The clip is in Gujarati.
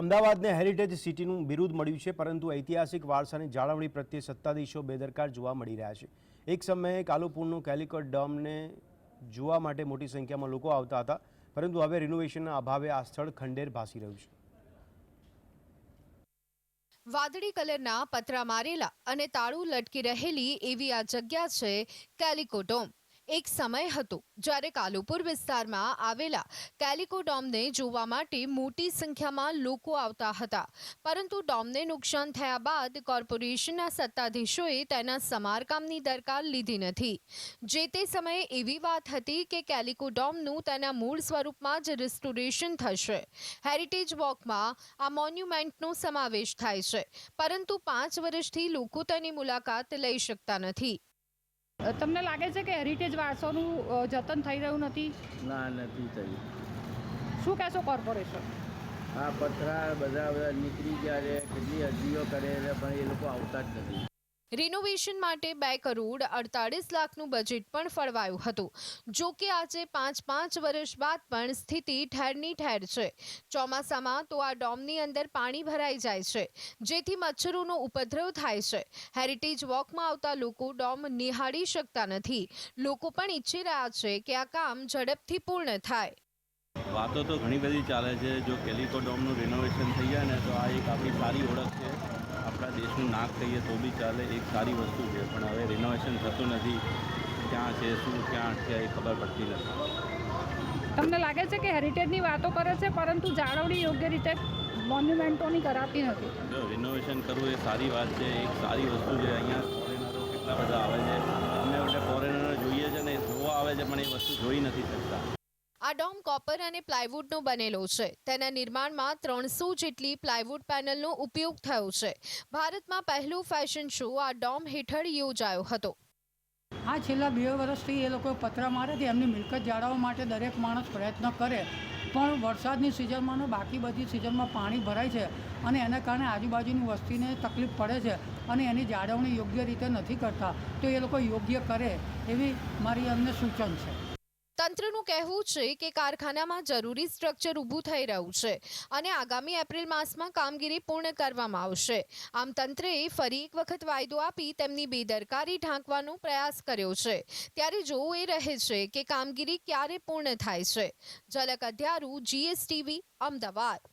અમદાવાદને હેરિટેજ સિટીનું બિરુદ મળ્યું છે, પરંતુ ઐતિહાસિક વારસાની જાળવણી પ્રત્યે સત્તાધીશો બેદરકાર જોવા મળી રહ્યા છે. એક સમયે કાલુપુરનું કેલિકોટ ડેમને જોવા માટે મોટી સંખ્યામાં લોકો આવતા હતા, પરંતુ હવે રિનોવેશનના અભાવે આ સ્થળ ખંડેર ભાસી રહ્યું છે. વાદળી કલરના પતરા મારેલા અને તાળું લટકી રહેલી એવી આ જગ્યા છે કેલિકોડોમ. એક સમય હતો જ્યારે કાલુપુર વિસ્તારમાં આવેલા કેલિકોડોમને જોવા માટે મોટી સંખ્યામાં લોકો આવતા હતા. પરંતુ ડોમને નુકસાન થયા બાદ કોર્પોરેશનના સત્તાધીશોએ તેના સમારકામની દરકાર લીધી નથી. જે તે સમયે એવી વાત હતી કે કેલિકોડોમનું તેના મૂળ સ્વરૂપમાં જ રિસ્ટોરેશન થશે. હેરિટેજ વોકમાં આ મોન્યુમેન્ટનો સમાવેશ થાય છે, પરંતુ પાંચ વર્ષથી લોકો તેની મુલાકાત લઈ શકતા નથી. તમને લાગે છે કે હેરિટેજ વારસોનું જતન થઈ રહ્યું નથી? ના નથી થયું. શું કહેશો કોર્પોરેશન આ પથરા બધા બધા નીકળી ગયા છે કેટલી અરજીઓ કરે છે પણ એ લોકો આવતા જ નથી. રિનોવેશન માટે બે કરોડ અડતાળીસ લાખનું બજેટ પણ ફળવાયું હતું. જો કે આજે પાંચ પાંચ વર્ષ બાદ પણ સ્થિતિ ઠેરની ઠેર છે. ચોમાસામાં તો આ ડોમની અંદર પાણી ભરાઈ જાય છે, જેથી મચ્છરોનો ઉપદ્રવ થાય છે. હેરિટેજ વોકમાં આવતા લોકો ડોમ નિહાળી શકતા નથી. લોકો પણ ઈચ્છી રહ્યા છે કે આ કામ ઝડપથી પૂર્ણ થાય. વાતો તો ઘણી બધી ચાલે છે. જો કેલિકો ડોમનું રિનોવેશન થઈ જાય ને, તો આ એક આપણી સારી ઓળખ છે. આપણા દેશનું નાક કહીએ તો બી ચાલે એક સારી વસ્તુ છે. પણ હવે રિનોવેશન થતું નથી. ક્યાં છે શું ક્યાં અટક્યા એ ખબર પડતી નથી. તમને લાગે છે કે હેરિટેજની વાતો કરે છે પરંતુ જાળવણી યોગ્ય રીતે મોન્યુમેન્ટોની કરાતી નથી? જો રિનોવેશન કરવું એ સારી વાત છે. એક સારી વસ્તુ છે. અહીંયા ફોરેનરો કેટલા બધા આવે છે. અમને માટે ફોરેનર જોઈએ છે ને એ જોવા આવે છે પણ એ વસ્તુ જોઈ નથી શકતા. આ ડોમ કોપર અને પ્લાયવુડનો બનેલો છે. તેના નિર્માણમાં ત્રણસો જેટલી પ્લાયવુડ પેનલનો ઉપયોગ થયો છે. ભારતમાં પહેલું ફેશન શો આ ડોમ હેઠળ યોજાયો હતો. આ છેલ્લા બે વર્ષથી એ લોકો પતરા મારે કે એમની મિલકત જાળવવા માટે દરેક માણસ પ્રયત્ન કરે. પણ વરસાદની સિઝનમાં બાકી બધી સિઝનમાં પાણી ભરાય છે અને એના કારણે આજુબાજુની વસ્તીને તકલીફ પડે છે અને એની જાળવણી યોગ્ય રીતે નથી કરતા. તો એ લોકો યોગ્ય કરે એવી મારી અમને સૂચન છે. તંત્રનું કહેવું છે કે કારખાનામાં જરૂરી સ્ટ્રક્ચર ઊભું થઈ રહ્યું છે અને આગામી એપ્રિલ માસમાં કામગીરી પૂર્ણ કરવામાં આવશે. આમ તંત્રએ ફરી એક વખત વાયદો આપી તેમની બેદરકારી ઢાંકવાનો પ્રયાસ કર્યો છે. ત્યારે જોવું એ રહે છે કે કામગીરી ક્યારે પૂર્ણ થાય છે. ઝલક અધ્યારું જીએસટીવી અમદાવાદ.